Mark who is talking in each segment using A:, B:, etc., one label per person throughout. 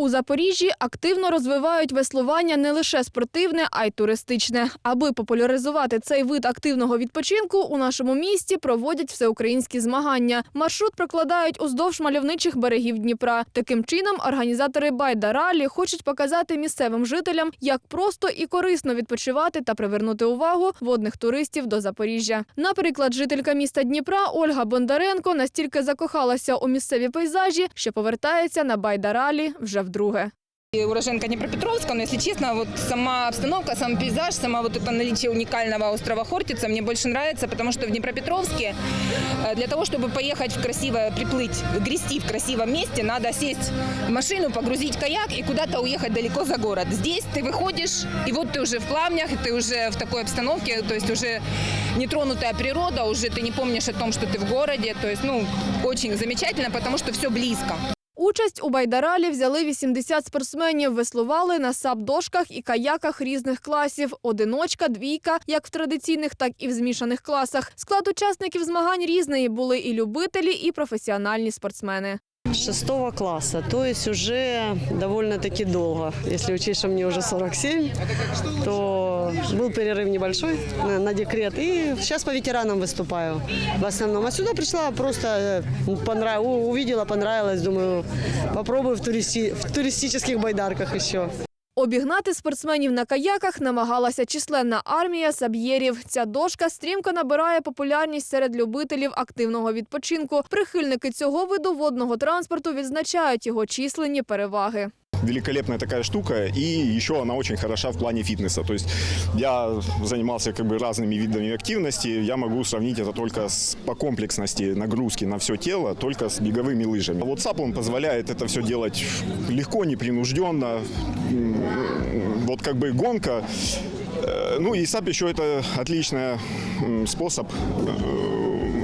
A: У Запоріжжі активно розвивають веслування не лише спортивне, а й туристичне. Аби популяризувати цей вид активного відпочинку, у нашому місті проводять всеукраїнські змагання. Маршрут прокладають уздовж мальовничих берегів Дніпра. Таким чином, організатори Байдаралі хочуть показати місцевим жителям, як просто і корисно відпочивати та привернути увагу водних туристів до Запоріжжя. Наприклад, жителька міста Дніпра Ольга Бондаренко настільки закохалася у місцеві пейзажі, що повертається на Байдаралі вже вдруге.
B: И уроженка Днепропетровска, но, если честно, вот сама обстановка, сам пейзаж, сама вот это наличие уникального острова Хортица мне больше нравится, потому что в Днепропетровске э, для того, чтобы поехать в красивое, приплыть, грести в красивом месте, надо сесть в машину, погрузить каяк и куда-то уехать далеко за город. Здесь ты выходишь, и вот ты уже в плавнях, и ты уже в такой обстановке, то есть уже нетронутая природа, уже ты не помнишь о том, что ты в городе, то есть, ну, очень замечательно, потому что все близко.
A: Участь у Байдаралі взяли 80 спортсменів, веслували на сап-дошках і каяках різних класів – одиночка, двійка, як в традиційних, так і в змішаних класах. Склад учасників змагань різний, були і любителі, і професіональні спортсмени
C: шестого класса, то есть уже довольно-таки долго. Если учесть, что мне уже 47, то был перерыв небольшой на, на декрет. И сейчас по ветеранам выступаю в основном. А сюда пришла просто, э, понрав... у- увидела, понравилось. Думаю, попробую в, туристи... в туристических байдарках еще.
A: Обігнати спортсменів на каяках намагалася численна армія саб'єрів. Ця дошка стрімко набирає популярність серед любителів активного відпочинку. Прихильники цього виду водного транспорту відзначають його численні переваги.
D: Великолепная такая штука, и еще она очень хороша в плане фитнеса. То есть я занимался как бы разными видами активности, я могу сравнить это только с, по комплексности нагрузки на все тело, только с беговыми лыжами. А вот САП он позволяет это все делать легко, непринужденно. Вот как бы гонка. Э, Ну и САП еще это отличный способ э,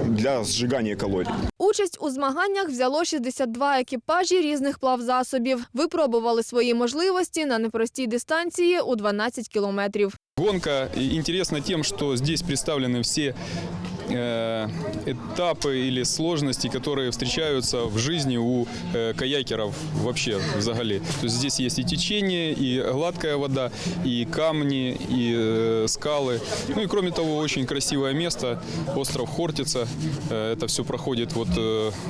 D: для зжигання калорій.
A: Участь у змаганнях взяло 62 екіпажі різних плавзасобів. Випробували свої можливості на непростій дистанції у 12 кілометрів.
E: Гонка интересна тем, что здесь представлены все э, этапы или сложности, которые встречаются в жизни у э, каякеров вообще взагалі. То есть здесь есть и течение, и гладкая вода, и камни, и э, скалы. Ну и кроме того, очень красивое место, остров Хортица. Э, это все проходит вот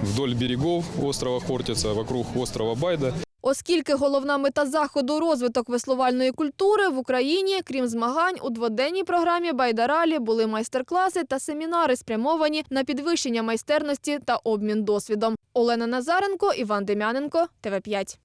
E: вдоль берегов острова Хортица, вокруг острова Байда.
A: Оскільки головна мета заходу розвиток веслувальної культури в Україні, крім змагань, у дводенній програмі Байдаралі були майстер-класи та семінари, спрямовані на підвищення майстерності та обмін досвідом. Олена Назаренко, Іван Дем'яненко, ТВ 5